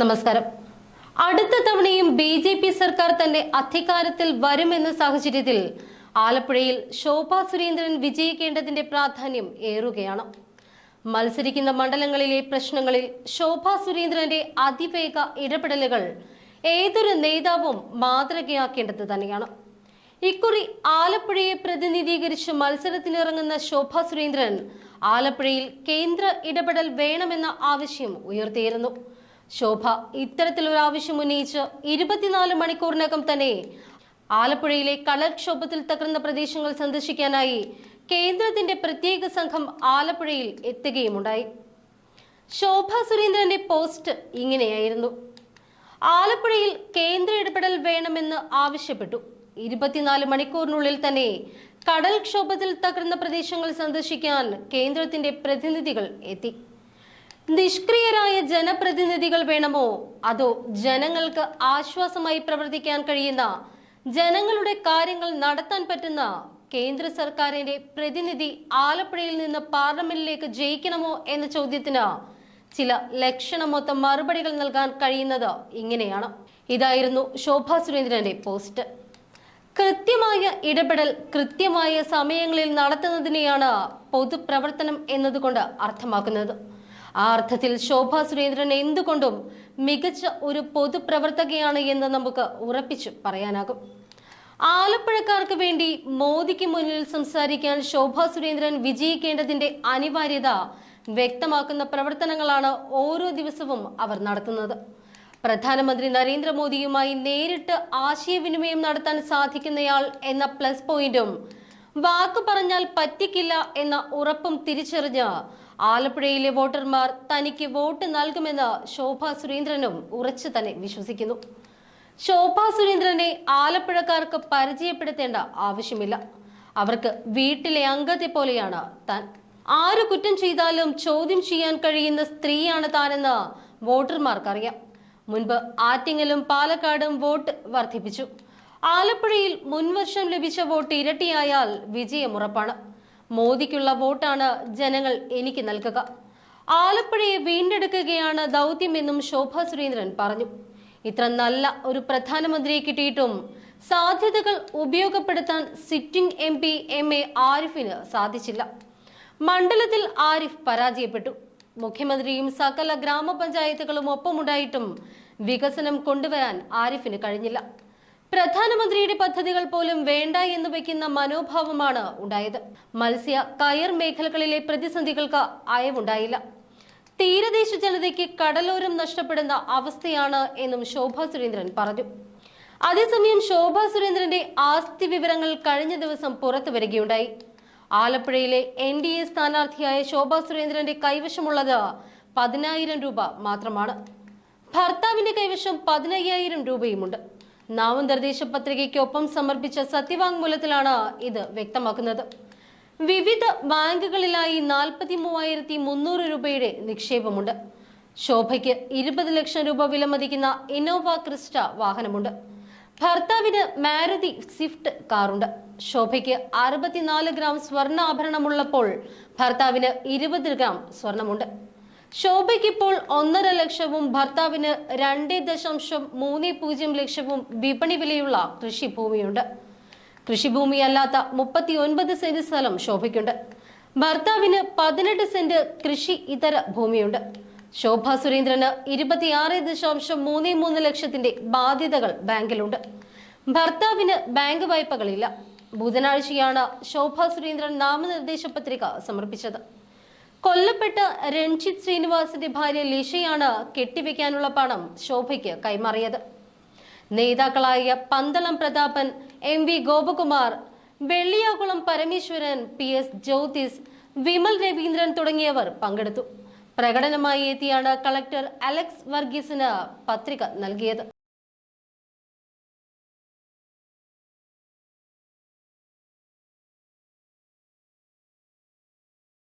നമസ്കാരം. അടുത്ത തവണയും ബി ജെ പി സർക്കാർ തന്റെ അധികാരത്തിൽ വരുമെന്ന സാഹചര്യത്തിൽ ആലപ്പുഴയിൽ ശോഭാ സുരേന്ദ്രൻ വിജയിക്കേണ്ടതിന്റെ പ്രാധാന്യം ഏറുകയാണ്. മത്സരിക്കുന്ന മണ്ഡലങ്ങളിലെ പ്രശ്നങ്ങളിൽ ശോഭാ സുരേന്ദ്രന്റെ അതിവേഗ ഇടപെടലുകൾ ഏതൊരു നേതാവും മാതൃകയാക്കേണ്ടത് തന്നെയാണ്. ഇക്കുറി ആലപ്പുഴയെ പ്രതിനിധീകരിച്ച് മത്സരത്തിനിറങ്ങുന്ന ശോഭാ സുരേന്ദ്രൻ ആലപ്പുഴയിൽ കേന്ദ്ര ഇടപെടൽ വേണമെന്ന ആവശ്യം ഉയർത്തിയിരുന്നു. ശോഭ ഇത്തരത്തിലൊരു ആവശ്യം ഉന്നയിച്ച് ഇരുപത്തിനാല് മണിക്കൂറിനകം തന്നെ ആലപ്പുഴയിലെ കടൽക്ഷോഭത്തിൽ തകർന്ന പ്രദേശങ്ങൾ സന്ദർശിക്കാനായി കേന്ദ്രത്തിന്റെ പ്രത്യേക സംഘം ആലപ്പുഴയിൽ എത്തുകയുമുണ്ടായി. ശോഭ സുരേന്ദ്രന്റെ പോസ്റ്റ് ഇങ്ങനെയായിരുന്നു. ആലപ്പുഴയിൽ കേന്ദ്ര ഇടപെടൽ വേണമെന്ന് ആവശ്യപ്പെട്ടു. ഇരുപത്തിനാല് മണിക്കൂറിനുള്ളിൽ തന്നെ കടൽക്ഷോഭത്തിൽ തകർന്ന പ്രദേശങ്ങൾ സന്ദർശിക്കാൻ കേന്ദ്രത്തിന്റെ പ്രതിനിധികൾ എത്തി. നിഷ്ക്രിയരായ ജനപ്രതിനിധികൾ വേണമോ? അതോ ജനങ്ങൾക്ക് ആശ്വാസമായി പ്രവർത്തിക്കാൻ കഴിയുന്ന ജനങ്ങളുടെ കാര്യങ്ങൾ നടത്താൻ പറ്റുന്ന കേന്ദ്ര സർക്കാരിന്റെ പ്രതിനിധി ആലപ്പുഴയിൽ നിന്ന് പാർലമെന്റിലേക്ക് ജയിക്കണമോ എന്ന ചോദ്യത്തിന് ചില ലക്ഷണമൊത്ത മറുപടികൾ നൽകാൻ കഴിയുന്നത് ഇങ്ങനെയാണ്. ഇതായിരുന്നു ശോഭ സുരേന്ദ്രന്റെ പോസ്റ്റ്. കൃത്യമായ ഇടപെടൽ കൃത്യമായ സമയങ്ങളിൽ നടത്തുന്നതിനെയാണ് പൊതുപ്രവർത്തനം എന്നതുകൊണ്ട് അർത്ഥമാക്കുന്നത്. ആ അർത്ഥത്തിൽ ശോഭ സുരേന്ദ്രൻ എന്തുകൊണ്ടും മികച്ച ഒരു പൊതുപ്രവർത്തകയാണ് എന്ന് നമുക്ക് ഉറപ്പിച്ചു പറയാനാകും. ആലപ്പുഴക്കാർക്ക് വേണ്ടി മോദിക്ക് മുന്നിൽ സംസാരിക്കാൻ ശോഭ സുരേന്ദ്രൻ വിജയിക്കേണ്ടതിന്റെ അനിവാര്യത വ്യക്തമാക്കുന്ന പ്രവർത്തനങ്ങളാണ് ഓരോ ദിവസവും അവർ നടത്തുന്നത്. പ്രധാനമന്ത്രി നരേന്ദ്രമോദിയുമായി നേരിട്ട് ആശയവിനിമയം നടത്താൻ സാധിക്കുന്നയാൾ എന്ന പ്ലസ് പോയിന്റും വാക്കു പറഞ്ഞാൽ പറ്റിക്കില്ല എന്ന ഉറപ്പും തിരിച്ചറിഞ്ഞ് ആലപ്പുഴയിലെ വോട്ടർമാർ തനിക്ക് വോട്ട് നൽകുമെന്ന് ശോഭ സുരേന്ദ്രനും ഉറച്ചു തന്നെ വിശ്വസിക്കുന്നു. ശോഭ സുരേന്ദ്രനെ ആലപ്പുഴക്കാർക്ക് പരിചയപ്പെടുത്തേണ്ട ആവശ്യമില്ല. അവർക്ക് വീട്ടിലെ അംഗത്തെ പോലെയാണ് താൻ. ആര് കുറ്റം ചെയ്താലും ചോദ്യം ചെയ്യാൻ കഴിയുന്ന സ്ത്രീയാണ് താനെന്ന് വോട്ടർമാർക്കറിയാം. മുൻപ് ആറ്റിങ്ങലും പാലക്കാടും വോട്ട് വർദ്ധിപ്പിച്ചു. ആലപ്പുഴയിൽ മുൻവർഷം ലഭിച്ച വോട്ട് ഇരട്ടിയായാൽ വിജയമുറപ്പാണ്. മോദിക്കുള്ള വോട്ടാണ് ജനങ്ങൾ എനിക്ക് നൽകുക. ആലപ്പുഴയെ വീണ്ടെടുക്കുകയാണ് ദൗത്യമെന്നും ശോഭ സുരേന്ദ്രൻ പറഞ്ഞു. ഇത്ര നല്ല ഒരു പ്രധാനമന്ത്രിയെ കിട്ടിയിട്ടും സാധ്യതകൾ ഉപയോഗപ്പെടുത്താൻ sitting M P M A ആരിഫിന് സാധിച്ചില്ല. മണ്ഡലത്തിൽ ആരിഫ് പരാജയപ്പെട്ടു. മുഖ്യമന്ത്രിയും സകല ഗ്രാമപഞ്ചായത്തുകളും ഒപ്പമുണ്ടായിട്ടും വികസനം കൊണ്ടുവരാൻ ആരിഫിന് കഴിഞ്ഞില്ല. പ്രധാനമന്ത്രിയുടെ പദ്ധതികൾ പോലും വേണ്ട എന്ന് വയ്ക്കുന്ന മനോഭാവമാണ് ഉണ്ടായത്. മത്സ്യ കയർ മേഖലകളിലെ പ്രതിസന്ധികൾക്ക് അയവുണ്ടായില്ല. തീരദേശ ജനതയ്ക്ക് കടലോരം നഷ്ടപ്പെടുന്ന അവസ്ഥയാണ് എന്നും ശോഭാ സുരേന്ദ്രൻ പറഞ്ഞു. അതേസമയം ശോഭാ സുരേന്ദ്രന്റെ ആസ്തി വിവരങ്ങൾ കഴിഞ്ഞ ദിവസം പുറത്തു വരികയുണ്ടായി. ആലപ്പുഴയിലെ എൻ ഡി എ സ്ഥാനാർത്ഥിയായ ശോഭാ സുരേന്ദ്രന്റെ കൈവശമുള്ളത് പതിനായിരം രൂപ മാത്രമാണ്. ഭർത്താവിന്റെ കൈവശം പതിനയ്യായിരം രൂപയുമുണ്ട്. നാമനിർദ്ദേശ പത്രികയ്ക്കൊപ്പം സമർപ്പിച്ച സത്യവാങ്മൂലത്തിലാണ് ഇത് വ്യക്തമാക്കുന്നത്. വിവിധ ബാങ്കുകളിലായി നാൽപ്പത്തി മൂവായിരത്തി മുന്നൂറ് രൂപയുടെ നിക്ഷേപമുണ്ട്. ശോഭയ്ക്ക് ഇരുപത് ലക്ഷം രൂപ വിലമതിക്കുന്ന ഇന്നോവ ക്രിസ്റ്റ വാഹനമുണ്ട്. ഭർത്താവിന് മാരുതി സ്വിഫ്റ്റ് കാറുണ്ട്. ശോഭയ്ക്ക് അറുപത്തിനാല് ഗ്രാം സ്വർണ ആഭരണമുള്ളപ്പോൾ ഭർത്താവിന് ഇരുപത് ഗ്രാം സ്വർണമുണ്ട് ശോഭയ്ക്ക് ഇപ്പോൾ ഒന്നര ലക്ഷവും ഭർത്താവിന് രണ്ട് ദശാംശം മൂന്ന് പൂജ്യം ലക്ഷവും വിപണി വിലയുള്ള കൃഷിഭൂമിയുണ്ട്. കൃഷിഭൂമി അല്ലാത്ത മുപ്പത്തി ഒൻപത് സെന്റ് സ്ഥലം ശോഭയ്ക്കുണ്ട്. ഭർത്താവിന് പതിനെട്ട് സെന്റ് കൃഷി ഇതര ഭൂമിയുണ്ട്. ശോഭ സുരേന്ദ്രന് ഇരുപത്തിയാറ് ദശാംശം മൂന്ന് മൂന്ന് ലക്ഷത്തിന്റെ ബാധ്യതകൾ ബാങ്കിലുണ്ട്. ഭർത്താവിന് ബാങ്ക് വായ്പകളില്ല. ബുധനാഴ്ചയാണ് ശോഭ സുരേന്ദ്രൻ നാമനിർദ്ദേശ പത്രിക സമർപ്പിച്ചത്. കൊല്ലപ്പെട്ട രൺജിത് ശ്രീനിവാസിന്റെ ഭാര്യ ലിഷയാണ് കെട്ടിവെക്കാനുള്ള പണം ശോഭയ്ക്ക് കൈമാറിയത്. നേതാക്കളായ Pandalam Prathapan M V Gopakumar Velliyakulam Parameswaran P S Jyothis Vimal Raveendran തുടങ്ങിയവർ പങ്കെടുത്തു. പ്രകടനമായി എത്തിയാണ് കളക്ടർ അലക്സ് വർഗീസിന് പത്രിക നൽകിയത്.